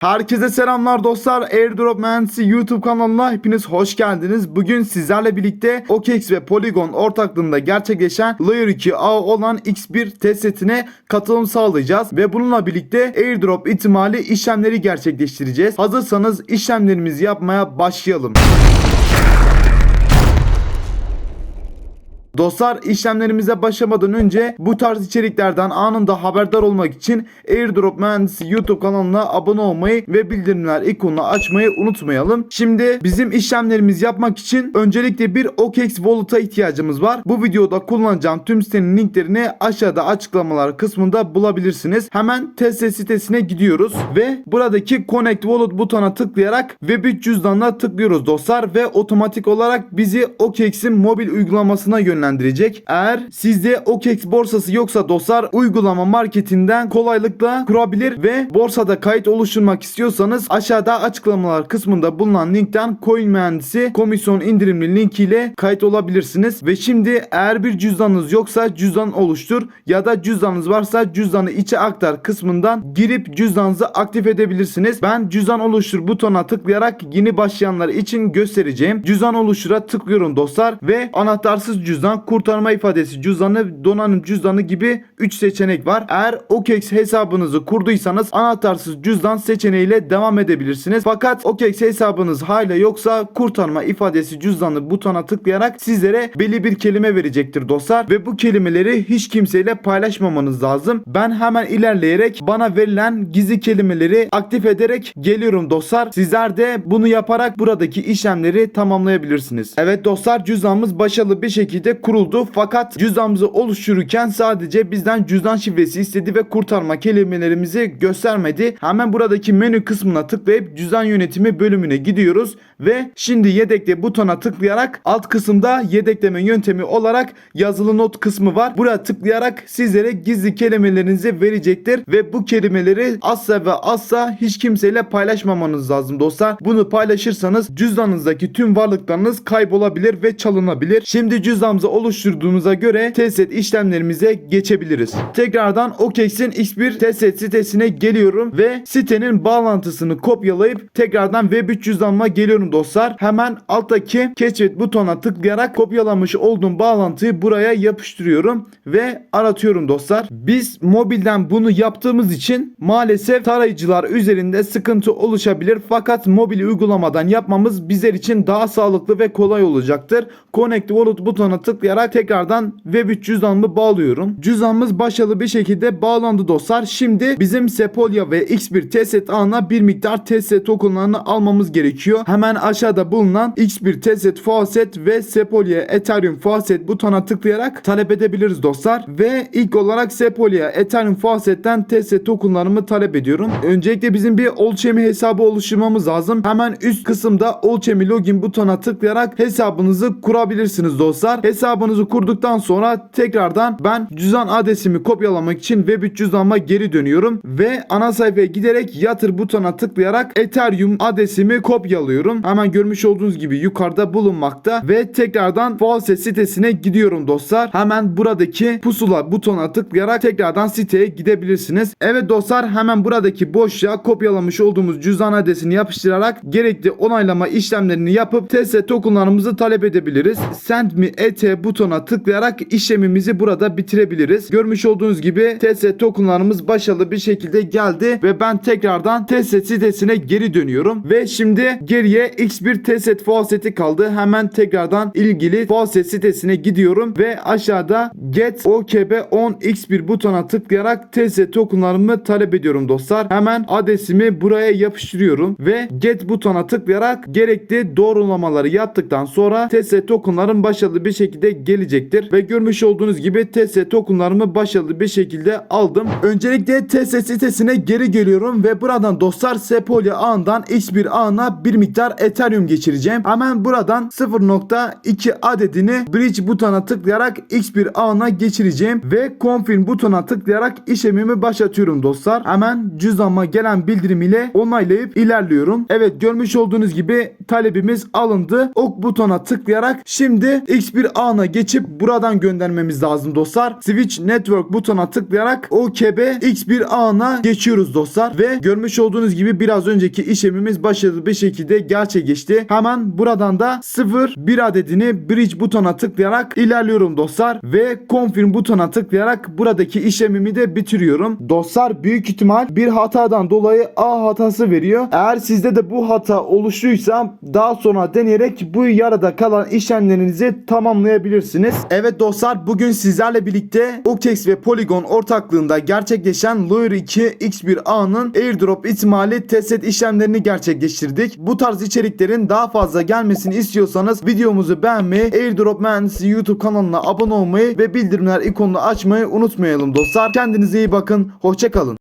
Herkese selamlar dostlar. Airdrop Mühendisi YouTube kanalına hepiniz hoş geldiniz. Bugün sizlerle birlikte OKX ve Polygon ortaklığında gerçekleşen Layer 2 ağ olan X1 test setine katılım sağlayacağız. Ve bununla birlikte Airdrop ihtimali işlemleri gerçekleştireceğiz. Hazırsanız işlemlerimizi yapmaya başlayalım. Dostlar işlemlerimize başlamadan önce bu tarz içeriklerden anında haberdar olmak için Airdrop Mühendisi YouTube kanalına abone olmayı ve bildirimler ikonunu açmayı unutmayalım. Şimdi bizim işlemlerimizi yapmak için öncelikle bir OKX Wallet'a ihtiyacımız var. Bu videoda kullanacağım tüm sitenin linklerini aşağıda açıklamalar kısmında bulabilirsiniz. Hemen test sitesine gidiyoruz ve buradaki Connect Wallet butonuna tıklayarak Web3 cüzdanına tıklıyoruz dostlar ve otomatik olarak bizi OKX'in mobil uygulamasına yönlendirecek. Eğer sizde OKX borsası yoksa dostlar uygulama marketinden kolaylıkla kurabilir ve borsada kayıt oluşturmak istiyorsanız aşağıda açıklamalar kısmında bulunan linkten Coin Mühendisi komisyon indirimli linkiyle kayıt olabilirsiniz. Ve şimdi eğer bir cüzdanınız yoksa cüzdan oluştur ya da cüzdanınız varsa cüzdanı içe aktar kısmından girip cüzdanınızı aktif edebilirsiniz. Ben cüzdan oluştur butonuna tıklayarak yeni başlayanlar için göstereceğim. Cüzdan oluştura tıklıyorum dostlar ve anahtarsız cüzdan, kurtarma ifadesi cüzdanı, donanım cüzdanı gibi 3 seçenek var. Eğer OKX hesabınızı kurduysanız anahtarsız cüzdan seçeneğiyle devam edebilirsiniz. Fakat OKX hesabınız hala yoksa kurtarma ifadesi cüzdanı butona tıklayarak sizlere belli bir kelime verecektir dostlar ve bu kelimeleri hiç kimseyle paylaşmamanız lazım. Ben hemen ilerleyerek bana verilen gizli kelimeleri aktif ederek geliyorum dostlar. Sizler de bunu yaparak buradaki işlemleri tamamlayabilirsiniz. Evet dostlar cüzdanımız başarılı bir şekilde kuruldu fakat cüzdanımızı oluştururken sadece bizden cüzdan şifresi istedi ve kurtarma kelimelerimizi göstermedi. Hemen buradaki menü kısmına tıklayıp cüzdan yönetimi bölümüne gidiyoruz ve şimdi yedekle butona tıklayarak alt kısımda yedekleme yöntemi olarak yazılı not kısmı var. Buraya tıklayarak sizlere gizli kelimelerinizi verecektir ve bu kelimeleri asla ve asla hiç kimseyle paylaşmamanız lazım dostlar. Bunu paylaşırsanız cüzdanınızdaki tüm varlıklarınız kaybolabilir ve çalınabilir. Şimdi cüzdanımızı oluşturduğumuza göre test işlemlerimize geçebiliriz. Tekrardan OKX'in X1 test sitesine geliyorum ve sitenin bağlantısını kopyalayıp tekrardan Web3 cüzdanıma geliyorum dostlar. Hemen alttaki keşfet butonuna tıklayarak kopyalamış olduğum bağlantıyı buraya yapıştırıyorum ve aratıyorum dostlar. Biz mobilden bunu yaptığımız için maalesef tarayıcılar üzerinde sıkıntı oluşabilir fakat mobil uygulamadan yapmamız bizler için daha sağlıklı ve kolay olacaktır. Connect Wallet butonuna tıklayarak tekrardan Web3 cüzdanımı bağlıyorum. Cüzdanımız başarılı bir şekilde bağlandı dostlar. Şimdi bizim Sepolia ve X1 testset ağına bir miktar testset tokenlarını almamız gerekiyor. Hemen aşağıda bulunan X1 testset faucet ve Sepolia Ethereum faucet butona tıklayarak talep edebiliriz dostlar. Ve ilk olarak Sepolia Ethereum faucet'ten testset tokenlarımı talep ediyorum. Öncelikle bizim bir Olchemy hesabı oluşturmamız lazım. Hemen üst kısımda Olchemy login butona tıklayarak hesabınızı kurabilirsiniz dostlar. Hesabınızı kurduktan sonra tekrardan ben cüzdan adresimi kopyalamak için Web3 cüzdanıma geri dönüyorum ve ana sayfaya giderek yatır butona tıklayarak Ethereum adresimi kopyalıyorum. Hemen görmüş olduğunuz gibi yukarıda bulunmakta ve tekrardan Faucet sitesine gidiyorum dostlar. Hemen buradaki pusula butona tıklayarak tekrardan siteye gidebilirsiniz. Evet dostlar hemen buradaki boşluğa kopyalamış olduğumuz cüzdan adresini yapıştırarak gerekli onaylama işlemlerini yapıp test tokenlarımızı talep edebiliriz. Send me ET butona tıklayarak işlemimizi burada bitirebiliriz. Görmüş olduğunuz gibi test tokenlarımız başarılı bir şekilde geldi ve ben tekrardan test sitesine geri dönüyorum ve şimdi geriye X1 test faucet'i kaldı. Hemen tekrardan ilgili faucet sitesine gidiyorum ve aşağıda get OKB 10 X1 butona tıklayarak test tokenlarımı talep ediyorum dostlar. Hemen adresimi buraya yapıştırıyorum ve get butona tıklayarak gerekli doğrulamaları yaptıktan sonra test tokenlarım başarılı bir şekilde gelecektir ve görmüş olduğunuz gibi test tokenlarımı başarılı bir şekilde aldım. Öncelikle test sitesine geri geliyorum ve buradan dostlar Sepolia ağından X1 ağına bir miktar Ethereum geçireceğim. Hemen buradan 0.2 adedini bridge butona tıklayarak X1 ağına geçireceğim ve confirm butona tıklayarak işlemimi başlatıyorum dostlar. Hemen cüzdanıma gelen bildirim ile onaylayıp ilerliyorum. Evet görmüş olduğunuz gibi talebimiz alındı. Ok butona tıklayarak şimdi X1 ağına geçip buradan göndermemiz lazım dostlar. Switch Network butonuna tıklayarak OKB X1 ağına geçiyoruz dostlar. Ve görmüş olduğunuz gibi biraz önceki işlemimiz başarılı bir şekilde gerçekleşti. Hemen buradan da 0 1 adedini bridge butona tıklayarak ilerliyorum dostlar. Ve confirm butona tıklayarak buradaki işlemimi de bitiriyorum. Dostlar büyük ihtimal bir hatadan dolayı A hatası veriyor. Eğer sizde de bu hata oluştuysa daha sonra deneyerek bu yarıda kalan işlemlerinizi tamamlayabilirsiniz. Evet dostlar bugün sizlerle birlikte Octex ve Polygon ortaklığında gerçekleşen Layer 2 X1 A'nın airdrop ihtimali test işlemlerini gerçekleştirdik. Bu tarz içeriklerin daha fazla gelmesini istiyorsanız videomuzu beğenmeyi, Airdrop Mühendisi YouTube kanalına abone olmayı ve bildirimler ikonunu açmayı unutmayalım dostlar. Kendinize iyi bakın. Hoşçakalın.